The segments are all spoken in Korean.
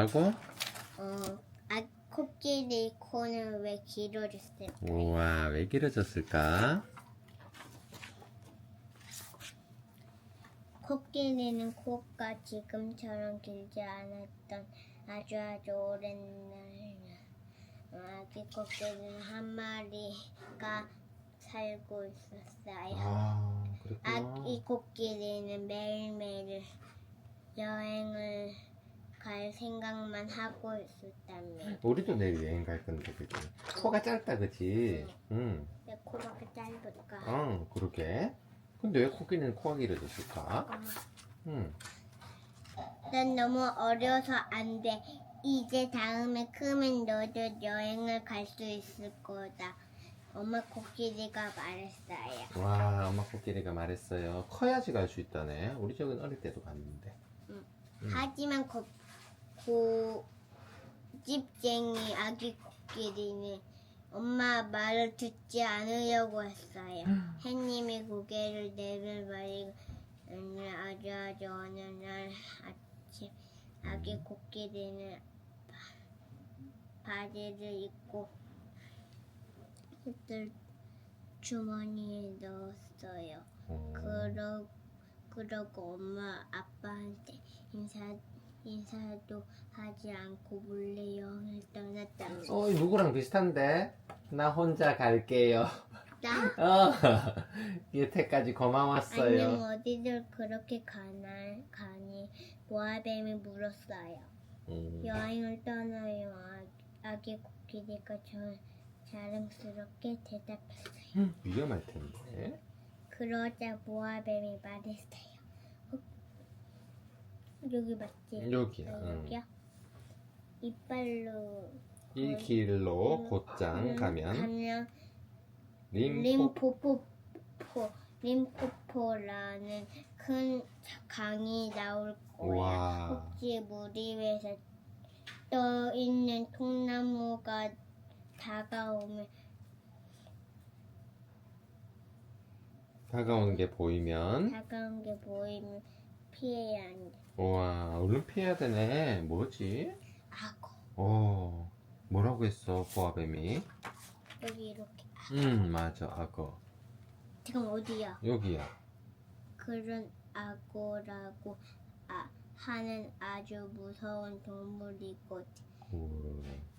하고 어, 아, 코끼리 코는 왜 길어졌을까? 우와 왜 길어졌을까? 코끼리는 코가 지금처럼 길지 않았던 아주 아주 오랜 날 아기 코끼리는 한 마리가 살고 있었어요. 아 그랬구나. 아기 코끼리는 매일매일 여행을 갈 생각만 하고 있었다며. 우리도 내일 여행 갈 건데 그지? 코가 짧다 그지? 응. 내 코가 그 짧을까? 응 그러게. 근데 왜 코끼리는 코가 길어졌을까? 엄마. 응. 난 너무 어려서 안 돼. 이제 다음에 크면 너도 여행을 갈 수 있을 거다. 엄마 코끼리가 말했어요. 와 엄마 코끼리가 말했어요. 커야지 갈 수 있다네. 우리 적은 어릴 때도 갔는데. 음. 하지만 고, 고집쟁이 아기 코끼리는 엄마 말을 듣지 않으려고 했어요. 햇님이 고개를 내밀버리고 어느 아주 아주 어느 날 아침 아기 코끼리는 바, 바지를 입고 흙을 주머니에 넣었어요. 어. 그러, 그러고 엄마 아빠한테 인사, 인사도 하지 않고 몰래 여행을 떠났답니다. 어 누구랑 비슷한데? 나 혼자 갈게요. 나? 어 여태까지 안녕 고마웠어요. 어디들 그렇게 가나, 가니 모아뱀이 물었어요. 음. 여행을 떠나요. 아, 아기 코끼리가 저, 자랑스럽게 대답했어요. 음, 위험할 텐데. 그러자 모아뱀이 말했어요. 어? 여기 맞지? 여기야. 어, 응. 여기야? 이빨로 이 길로 곧장 음, 가면 가면 림포 림포포 림포포라는 큰 강이 나올 거야. 와. 혹시 물 위에서 떠 있는 통나무가 다가오면 다가오는 게 보이면 다가온 게 보이면 피해야 한다. 와 얼른 피해야 되네. 뭐지? 악어 어 뭐라고 했어 보아뱀이? 여기 이렇게 음 맞아 악어 지금 어디야? 여기야. 그런 악어라고 아, 하는 아주 무서운 동물이거든. 오.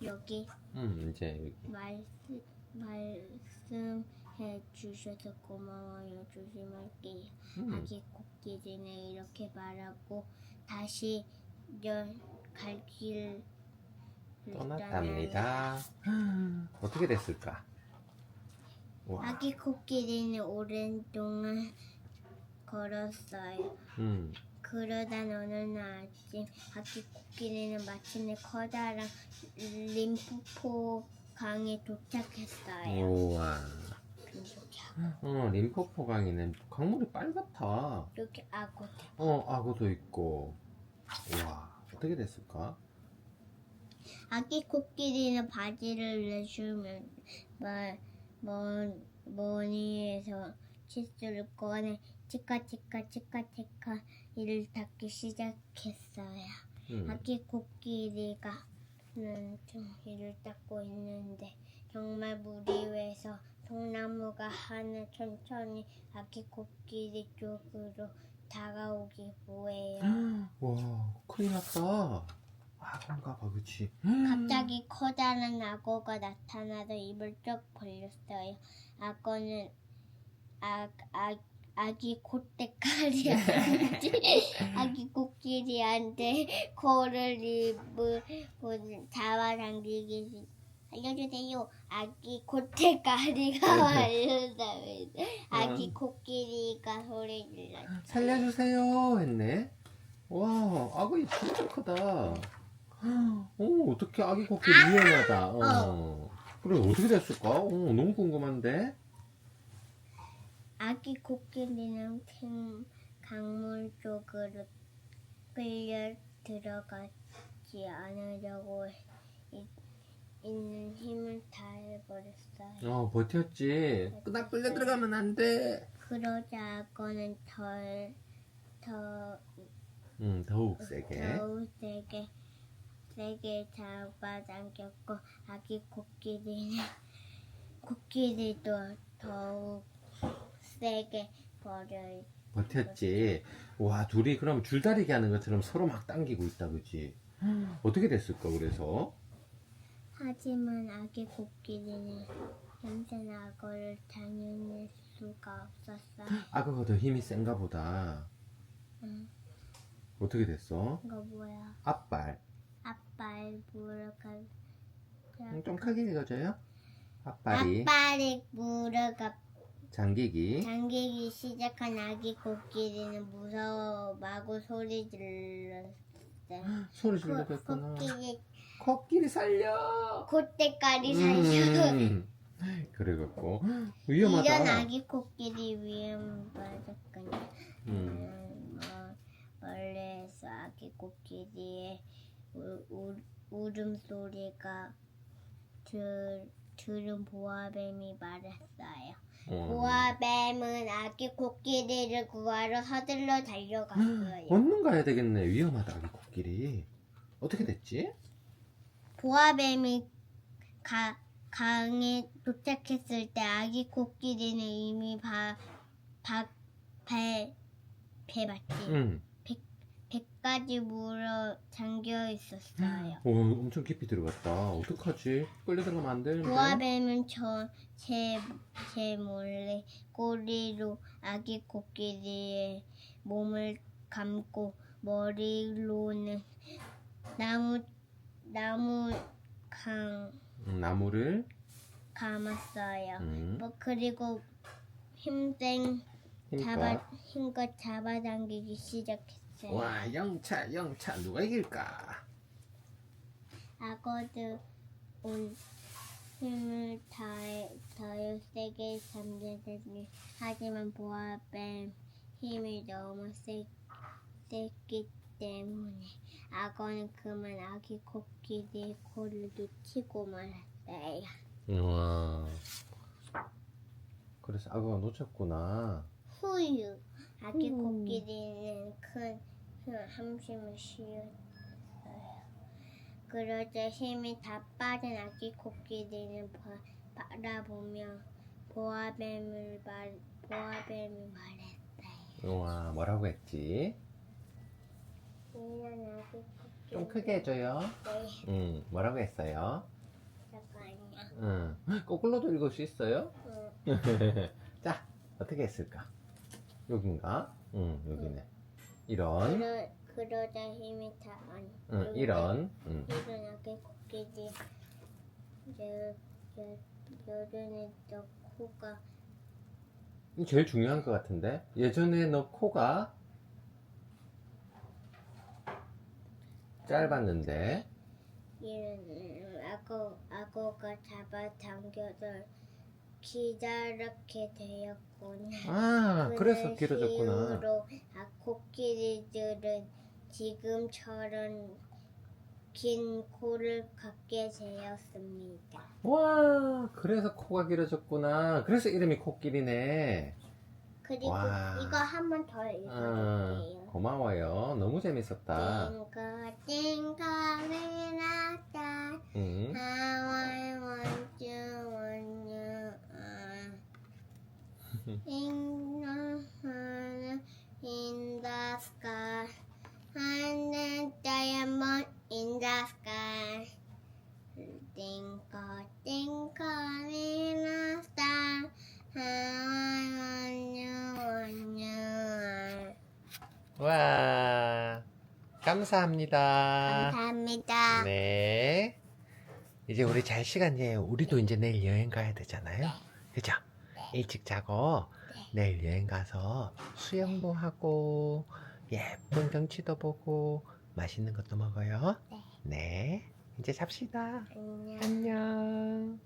여기 음 이제 여기. 말씀 말씀 해 주셔서 고마워요. 조심할게요. 음. 아기 코끼리는 이렇게 말하고 다시 갈 길을 떠났답니다. 어떻게 됐을까? 와. 아기 코끼리는 오랜 동안 걸었어요. 음. 그러다 어느 날 아침 아기 코끼리는 마침내 커다란 림포포 강에 도착했어요. 우와. 어 림포포 강에는 강물이 빨갛다. 여기 악어. 어 악어도 있고. 와 어떻게 됐을까? 아기 코끼리는 바지를 내주면 먼, 머니에서 칫솔을 꺼내 치카 치카 치카 치카 이를 닦기 시작했어요. 음. 아기 코끼리가 는 좀 이를 닦고 있는데 정말 물 위에서 통나무가 하나 천천히 아기 코끼리 쪽으로 다가오기 보여요. 와 큰일 났다. 악어인가 봐 그치? 갑자기 커다란 악어가 나타나서 입을 쩍 벌렸어요. 악어는 아, 아, 아기 콧대까지 아기 코끼리한테 코를 입을 잡아당기기 알려주세요. 아기 콧대까지가 말렸다면 아기 코끼리가 소리 질렀어요. 살려주세요 했네. 와이 진짜 크다. 어 어떻게 아기 코끼리 위험하다. 어. 그래 어떻게 됐을까? 어 너무 궁금한데. 아기 코끼리는 큰 강물 쪽으로 끌려 들어가지 않으려고 이- 있는 힘을 다해버렸어요. 어 버텼지. 나 끌려 들어가면 안 돼. 그러자 악어는 덜, 더, 응 더욱 세게. 더욱 세게 세게 잡아당겼고 아기 코끼리는 코끼리도 더욱 세게 버려 버텼지. 와, 둘이 그럼 줄다리기 하는 것처럼 서로 막 당기고 있다, 그지? 어떻게 됐을까, 그래서? 하지만 아기 코끼리는 얌전 악어를 당해낼 수가 없었어. 악어가 더 힘이 센가 보다. 응. 어떻게 됐어? 이거 뭐야? 앞발. 앞발 물어가. 음, 좀 크게 읽어줘요. 앞발이 앞발이 물어가 잠기기. 당기기 시작한 아기 코끼리는 무서워 마구 소리 질렀어. 소리 코, 질러줬구나. 코끼리 코끼리 살려! 콧대까지 살려. 음, 그래갖고 위험하다. 이런 아기 코끼리 음, 음, 뭐, 멀리에서 아기 코끼리의 울음소리가 들, 들은 보아뱀이 말했어요. 어. 보아뱀은 아기 코끼리를 구하러 서둘러 달려갔어요. 얼른 가야 되겠네. 위험하다 아기 코끼리. 어떻게 됐지? 보아뱀이 가, 강에 도착했을 때 아기 코끼리는 이미 바, 바, 배, 배 맞지? 응. 배까지 물어 잠겨 있었어요. 오, 엄청 깊이 들어갔다. 어떡하지? 끌려 들어가면 안 되는데. 보아뱀은 저, 제, 제 몰래 꼬리로 아기 코끼리의 몸을 감고 머리로는 나무, 나무 강, 음, 나무를. 감았어요. 음, 뭐 그리고 힘센. 잡아 힘껏 잡아당기기 시작했어요. 와, 영차, 영차. 누가 이길까? 악어도 온 힘을 다해 더요 세게 잠겼더니 하지만 보아뱀 힘이 너무 세, 셌기 때문에 악어는 그만 아기 코끼리의 코를 놓치고 말았어요. 우와. 그래서 악어가 놓쳤구나. 후유 아기 음. 코끼리는 큰 한숨을 쉬었어요. 그러자 힘이 다 빠진 아기 코끼리는 바, 바라보며 보아뱀을 말 보아뱀이 말했어요. 우와, 뭐라고 했지? 좀 크게 해줘요. 네, 응, 뭐라고 했어요? 잠깐요. 응. 거꾸로도 읽을 수 있어요? 응. 자, 어떻게 했을까? 여긴가? 응, 여기네. 이런, 그러, 그러자 힘이 다. 응, 여기 이런, 응. 이런 아기 코끼리 여, 여, 여름에 너 코가 이 제일 중요한 것 같은데? 예전에 너 코가 짧았는데, 이런 악어 악어가 잡아당겨서 기다랗게 되었구나. 아, 그래서 길어졌구나. 이후로 아, 코끼리들은 지금처럼 긴 코를 갖게 되었습니다. 와, 그래서 코가 길어졌구나. 그래서 이름이 코끼리네. 그리고 와. 이거 한 번더 아, 읽어볼게요. 고마워요. 너무 재밌었다. 띵거 띵거 미나다 응. How I want you, want you. uh, in the sun, in the sky, and the diamond in the sky. Twinkle, twinkle, little star, how I want you, want 와, 감사합니다. 감사합니다. 네. 이제 우리 잘 시간 내요. 우리도 이제 내일 여행 가야 되잖아요. 그죠? 일찍 자고 내일 여행 가서 수영도 하고 예쁜 경치도 보고 맛있는 것도 먹어요. 네. 네. 이제 잡시다. 안녕. 안녕.